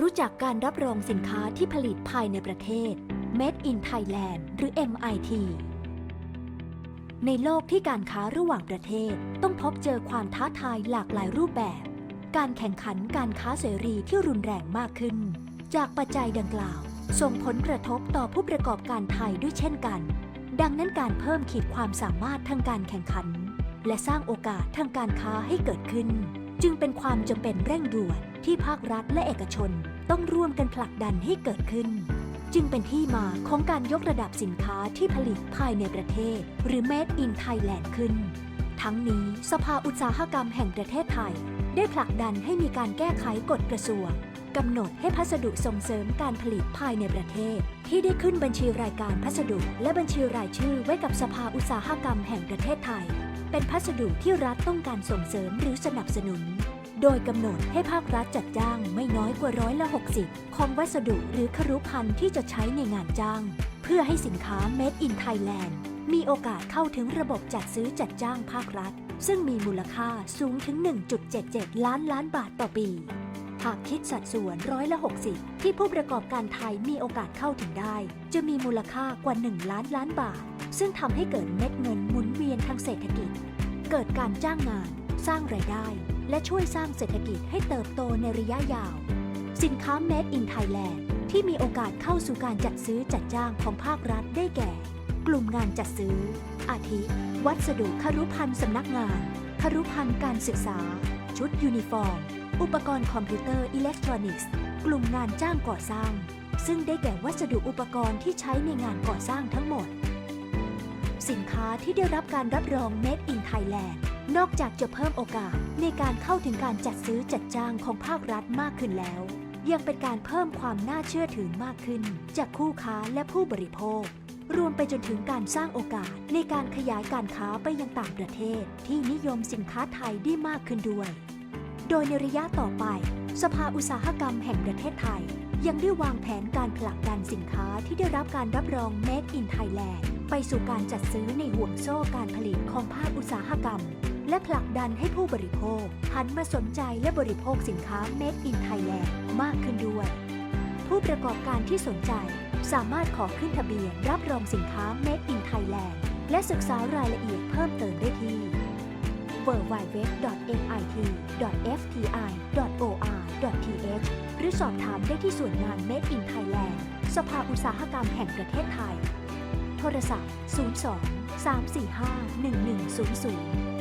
รู้จักการรับรองสินค้าที่ผลิตภายในประเทศ Made in Thailand หรือ MIT ในโลกที่การค้าระหว่างประเทศต้องพบเจอความท้าทายหลากหลายรูปแบบ การแข่งขันการค้าเสรีที่รุนแรงมากขึ้น จากปัจจัยดังกล่าว ส่งผลกระทบต่อผู้ประกอบการไทยด้วยเช่นกัน ดังนั้นการเพิ่มขีดความสามารถทางการแข่งขัน และสร้างโอกาสทางการค้าให้เกิดขึ้น จึงเป็นความจำเป็นเร่งด่วนที่ภาครัฐและเอกชนต้องร่วมกันผลักดันให้เกิดขึ้น จึงเป็นที่มาของการยกระดับสินค้าที่ผลิตภายในประเทศ หรือ Made in Thailand ขึ้น ทั้งนี้สภาอุตสาหกรรมแห่งประเทศไทย ได้ผลักดันให้มีการแก้ไขกฎกระทรวงกำหนดให้พัสดุส่งเสริมการผลิตภายในประเทศ ที่ได้ขึ้นบัญชีรายการพัสดุ และบัญชีรายชื่อไว้กับสภาอุตสาหกรรมแห่งประเทศไทย เป็นพัสดุที่รัฐต้องการส่งเสริมหรือสนับสนุน โดยกำหนดให้ภาครัฐจัดจ้างไม่น้อยกว่าร้อยละ 60 ของวัสดุหรือครุภัณฑ์ที่จะใช้ในงานจ้าง เพื่อให้สินค้า Made in Thailand มีโอกาสเข้าถึงระบบจัดซื้อจัดจ้างภาครัฐ ซึ่งมีมูลค่าสูงถึง 1.77 ล้านล้านบาทต่อปี หากคิดสัดส่วนร้อยละ 60 ที่ผู้ประกอบการไทยมีโอกาสเข้าถึงได้ จะมีมูลค่ากว่า 1 ล้านล้านบาท ซึ่งทำให้เกิดเม็ดเงินหมุนเวียนทางเศรษฐกิจ เกิดการจ้างงาน สร้างรายได้ และช่วยสร้างเศรษฐกิจให้เติบโตในระยะยาว สินค้า Made in Thailand ที่มีโอกาสเข้าสู่การจัดซื้อจัดจ้างของภาครัฐได้แก่ กลุ่มงานจัดซื้อ อาทิ วัสดุครุภัณฑ์สำนักงาน ครุภัณฑ์การศึกษา ชุดยูนิฟอร์ม อุปกรณ์คอมพิวเตอร์อิเล็กทรอนิกส์ กลุ่มงานจ้างก่อสร้าง ซึ่งได้แก่วัสดุอุปกรณ์ที่ใช้ในงานก่อสร้างทั้งหมด ค้าที่ได้รับการรับรอง Made in Thailand นอกจากจะเพิ่มโอกาสในการเข้าถึงการจัดซื้อจัดจ้างของภาครัฐมากขึ้นแล้ว ยังเป็นการเพิ่มความน่าเชื่อถือมากขึ้น จากคู่ค้าและผู้บริโภค รวมไปจนถึงการสร้างโอกาสในการขยายการค้าไปยังต่างประเทศ ที่นิยมสินค้าไทยได้มากขึ้นด้วย โดยในระยะต่อไป สภาอุตสาหกรรมแห่งประเทศไทย ยังได้วางแผนการผลักดันสินค้าที่ได้รับการรับรอง Made in Thailand ไปสู่การจัดซื้อในห่วงโซ่การผลิตของภาคอุตสาหกรรม และผลักดันให้ผู้บริโภค หันมาสนใจและบริโภคสินค้า Made in Thailand มากขึ้นด้วย ผู้ประกอบการที่สนใจสามารถขอขึ้นทะเบียนรับรองสินค้า Made in Thailand และศึกษารายละเอียดเพิ่มเติม www.mit.fti.or.th หรือสอบถามได้ที่ส่วนงาน Made in Thailand สภาอุตสาหกรรมแห่งประเทศไทย โทรศัพท์ 02 345 1100